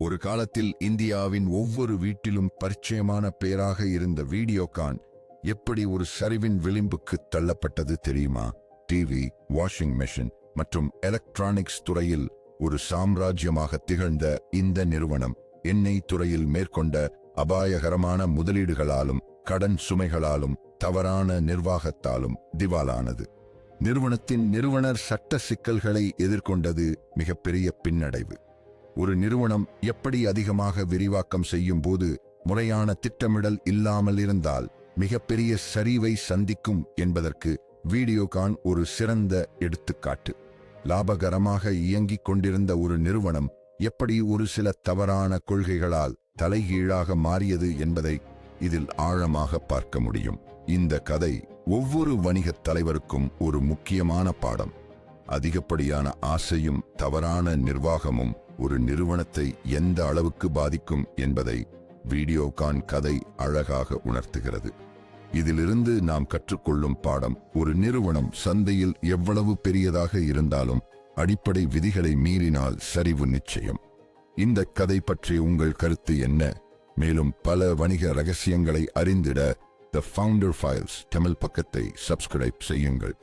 ஒரு காலத்தில் இந்தியாவின் ஒவ்வொரு வீட்டிலும் பரிச்சயமான பெயராக இருந்த வீடியோகான் எப்படி ஒரு சரிவின் விளிம்புக்கு தள்ளப்பட்டது தெரியுமா? டிவி வாஷிங் மெஷின் மற்றும் எலக்ட்ரானிக்ஸ் துறையில் ஒரு சாம்ராஜ்யமாக திகழ்ந்த இந்த நிறுவனம் எண்ணெய் துறையில் மேற்கொண்ட அபாயகரமான முதலீடுகளாலும் கடன் சுமைகளாலும் தவறான நிர்வாகத்தாலும் திவாலானது. நிறுவனத்தின் நிறுவனர் சட்ட சிக்கல்களை எதிர்கொண்டது மிகப்பெரிய பின்னடைவு. ஒரு நிறுவனம் எப்படி அதிகமாக விரிவாக்கம் செய்யும் போது முறையான திட்டமிடல் இல்லாமல் இருந்தால் மிகப்பெரிய சரிவை சந்திக்கும் என்பதற்கு வீடியோகான் ஒரு சிறந்த எடுத்துக்காட்டு. லாபகரமாக இயங்கிக் கொண்டிருந்த ஒரு நிறுவனம் எப்படி ஒரு சில தவறான கொள்கைகளால் தலைகீழாக மாறியது என்பதை இதில் ஆழமாக பார்க்க முடியும். இந்த கதை ஒவ்வொரு வணிகத் தலைவருக்கும் ஒரு முக்கியமான பாடம். அதிகப்படியான ஆசையும் தவறான நிர்வாகமும் ஒரு நிறுவனத்தை எந்த அளவுக்கு பாதிக்கும் என்பதை வீடியோகான் கதை அழகாக உணர்த்துகிறது. இதிலிருந்து நாம் கற்றுக்கொள்ளும் பாடம் ஒரு நிறுவனம் சந்தையில் எவ்வளவு பெரியதாக இருந்தாலும் அடிப்படை விதிகளை மீறினால் சரிவு நிச்சயம். இந்த கதை பற்றி உங்கள் கருத்து என்ன? மேலும் பல வணிக ரகசியங்களை அறிந்திட த ஃபவுண்டர் ஃபைல்ஸ் தமிழ் பக்கத்தை சப்ஸ்கிரைப் செய்யுங்கள்.